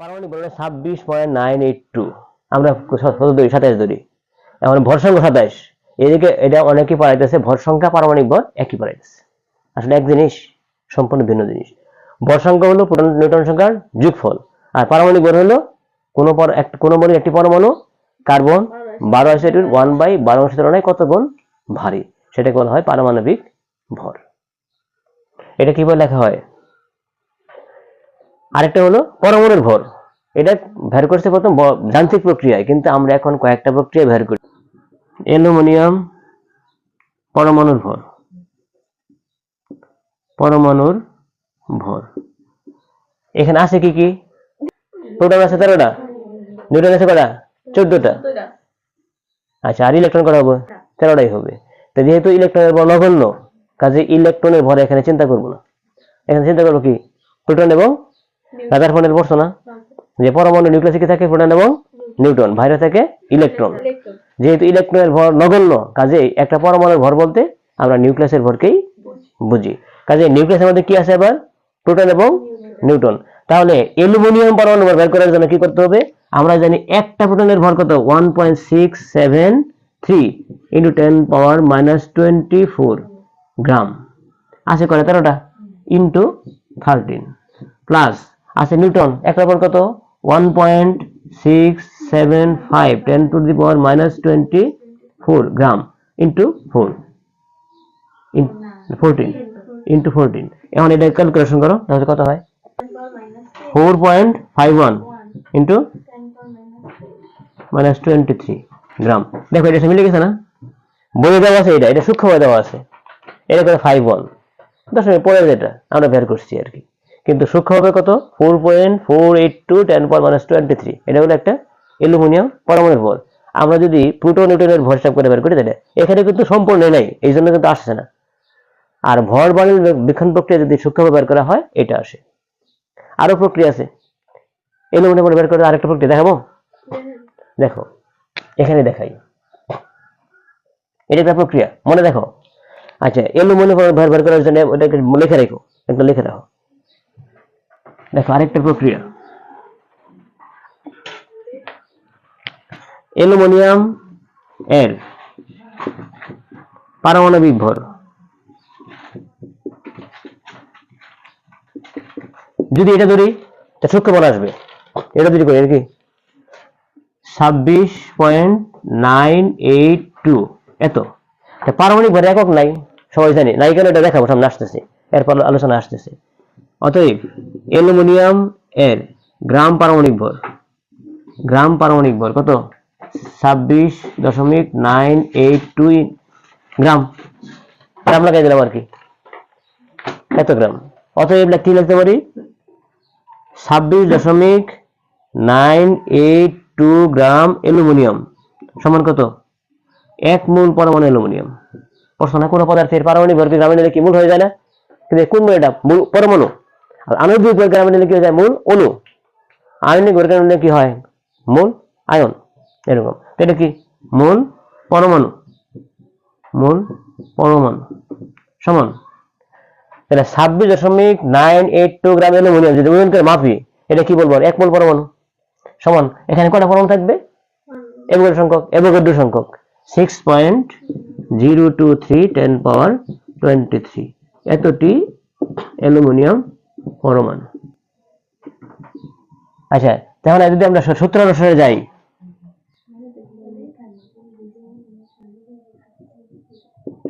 পারমাণবিক ভর ছাব্বিশ পয়েন্ট নাইন এইট টু। আমরা কত ধরি সাতাইশ ধরি। এখন ভর সংখ্যা সাতাইশ এদিকে এটা অনেকে পড়াইতেছে ভর সংখ্যা পারমাণবিক ভর একই পড়াইতেছে আসলে এক জিনিস, সম্পূর্ণ ভিন্ন জিনিস। ভর সংখ্যা হলো প্রোটন নিউটন সংখ্যার যুগফল। আর পারমাণবিক ভর হলো কোনো এক, কোনো বলের একটি পরমাণু, কার্বন বারো অ্যাসিডের ওয়ান বাই বারো অংশের তুলনায় কত গুণ ভারী? সেটাকে বলা হয় পারমাণবিক ভর। এটা কীভাবে লেখা হয়? আরেকটা হলো পরমাণুর ভর। এটা বের করছে প্রথম যান্ত্রিক প্রক্রিয়ায় কিন্তু আমরা এখন কয়েকটা প্রক্রিয়া বের করি। অ্যালুমিনিয়াম পরমাণুর ভর। পরমাণুর ভর। এখানে আছে কি কি? প্রোটন আছে তেরোটা। নিউটন আছে কটা চোদ্দটা। আচ্ছা আর ইলেকট্রন কটা হবে? তেরোটাই হবে। তো যেহেতু ইলেকট্রনের ভর নগণ্য কাজে ইলেকট্রনের ভর এখানে চিন্তা করব না। এখানে চিন্তা করব কি? প্রোটন এবং রাদার ফোনের পড়ছো না? যে পরমাণু নিউক্লিয়াসে কি থাকে প্রোটন এবং নিউটন বাইরে থাকে ইলেকট্রন যেহেতু ইলেকট্রনের ভর নগণ্য কাজে একটা পরমাণুর ভর বলতে আমরা নিউক্লিয়াসের ভরকেই বুঝি। কাজে নিউক্লিয়াসের মধ্যে কি আছে আবার? প্রোটন এবং নিউটন তাহলে অ্যালুমিনিয়াম পরমাণু ভর বের করার জন্য কি করতে হবে? আমরা জানি একটা প্রোটনের ভর কত? One point six seven three into ten power minus twenty four gram আছে করে তেরোটা। ইন্টু থার্টিন প্লাস আছে নিউটন একটা পর কত? One point six seven five ten to the power minus twenty four gram into four fourteen into fourteen এখন এটা calculation করো, তাহলে কত হয়? Four point five one into minus twenty three gram দেখো এটা মিলে গেছে না? বলে দেওয়া আছে এটা এটা সূক্ষ্মভাবে দেওয়া আছে। এটা করে ফাইভ ওয়ান দশমিক পরে যেটা, আমরা বের করছি আর কি। কিন্তু সূক্ষ্ম হবে কত? Four point four eight two ten point minus twenty three এটা হলো একটা অ্যালুমিনিয়াম পরমাণুর ভর আমরা যদি প্রোটো নিউটনের ভর হিসাব করে বের করি তাহলে এখানে কিন্তু সম্পূর্ণ নাই, এই জন্য কিন্তু আসছে না। আর ভর বাণীর বিক্ষণ প্রক্রিয়া যদি সূক্ষ্মভাবে বের করা হয়, এটা আসে। আরও প্রক্রিয়া আছে। অ্যালুমিনিয়াম বের করে আরেকটা প্রক্রিয়া দেখাবো? দেখো, এখানে দেখাই। এটা একটা প্রক্রিয়া, মনে দেখো। আচ্ছা অ্যালুমিনিয়াম বের বের করার জন্য ওটাকে লিখে রাখো, একটা লিখে রাখো দেখো, আরেকটা প্রক্রিয়া। অ্যালুমিনিয়াম এর পারমাণবিক ভর। যদি এটা ধরি তা সূক্ষ্ম বল আসবে। এটা যদি করি, এটা কি? ছাব্বিশ পয়েন্ট নাইন এইট টু। এত। পারমাণবিক ভর একক নাই, সবাই জানি। নাই কেন এটা দেখাবো, সামনে আসতেছে। এরপর আলোচনা আসতেছে। অতএব অ্যালুমিনিয়াম এর গ্রাম পারমাণবিক ভর। গ্রাম পারমাণবিক ভর কত? ছাব্বিশ দশমিক nine eight two gram. Gram লাগাই দিলাম আর কি। এত গ্রাম। অতএব কি লিখতে পারি? ছাব্বিশ দশমিক nine eight two gram aluminium সমান কত? এক মূল পরমাণু অ্যালুমিনিয়াম। প্রশ্ন না, কোনো পদার্থের পারমাণবিক ভরকে গ্রামে নিলে কি মূল হয়ে যায় না? কিন্তু কোন মূল এটা? মূল পরমাণু। আর আণবিক ভর গ্রামে নিলে কি হয়ে যায়? মূল অণু। আয়নিক ভর গ্রামে নিলে কি হয়? মূল আয়ন। এরকম। এটা কি? মূল পরমাণু। মূল পরমাণু। সমান। তাহলে ছাব্বিশ দশমিক nine eight two gram aluminium যদি ওজন করে মাপি, এটা কি বলব? এক মোল পরমাণু। সমান। এখানে কটা পরমাণু থাকবে? এভোগাড্রো সংখ্যক এভোগাড্রো সংখ্যক। Six point zero two three ten power twenty three এতটি অ্যালুমিনিয়াম পরমাণু আচ্ছা তাহলে যদি আমরা সূত্র অনুসারে যাই।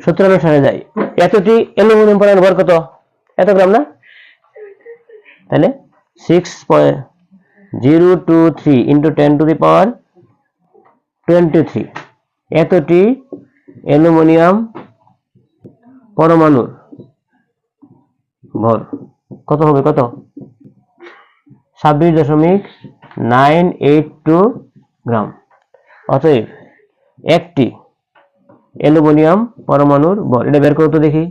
সূত্র অনুসারে যাই। এতটি অ্যালুমিনিয়াম পরমাণু ভর কত? এত গ্রাম না? তাহলে six point zero two three into ten to the power twenty three এতটি অ্যালুমিনিয়াম পরমাণুর ভর। কত হবে, কত? ছাব্বিশ দশমিক নাইন এইট টু গ্রাম। অতএব, একটি অ্যালুমিনিয়াম পরমাণুর ভর এটা বের করতে দেখি।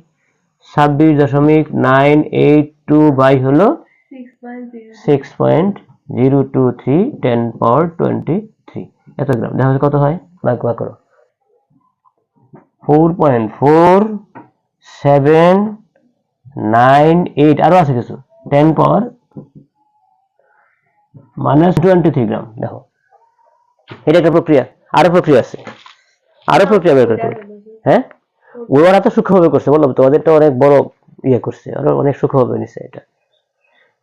ছাব্বিশ দশমিক নাইন এইট টু বাই হলো six point zero two three, ten power twenty three. এত গ্রাম, দেখা যাচ্ছে কত হয়? ভাগ ভাগ করো। Four point four seven nine eight, আরও আছে কিছু? Ten power minus twenty three gram দেখো। এটা একটা প্রক্রিয়া, আরও প্রক্রিয়া আছে। আরও প্রক্রিয়া বের করতে হ্যাঁ? ওরা তো সূক্ষ্মভাবে করছে, বললাম অনেক বড় ইয়ে করছে ওরা অনেক সূক্ষ্মভাবে এটা।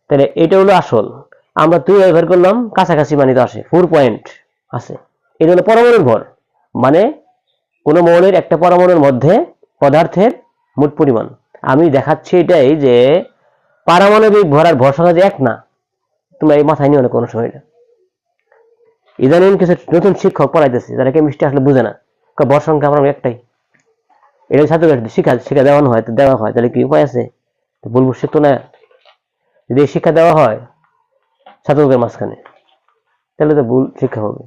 তাহলে এটা হলো আসল। আমরা তুই বের করলাম, কাছাকাছি মানে তো আসে ফোর পয়েন্ট আছে। এটা হলো পরমাণুর ভর মানে কোনো মৌলের একটা পরমাণুর মধ্যে পদার্থের মোট পরিমাণ। আমি দেখাচ্ছি এটাই যে পারমাণবিক ভর আর ভর সংখ্যা যে এক না, তোমরা এই মাথায় নিও না কোনো সময় ইদানিং কিছু নতুন শিক্ষক পড়াইতেছে, যারা কেমিস্ট্রি আসলে বুঝে না। ভর সংখ্যা আমার একটাই। এটা ছাত্রদের শিক্ষা শিক্ষা দেওয়ানো হয়, তো দেওয়া হয়, তাহলে কি উপায় আছে? তো বলব শিখতো না। যদি শিক্ষা দেওয়া হয় ছাত্রদের মাঝখানে, তাহলে তো ভুল শিক্ষা হবে।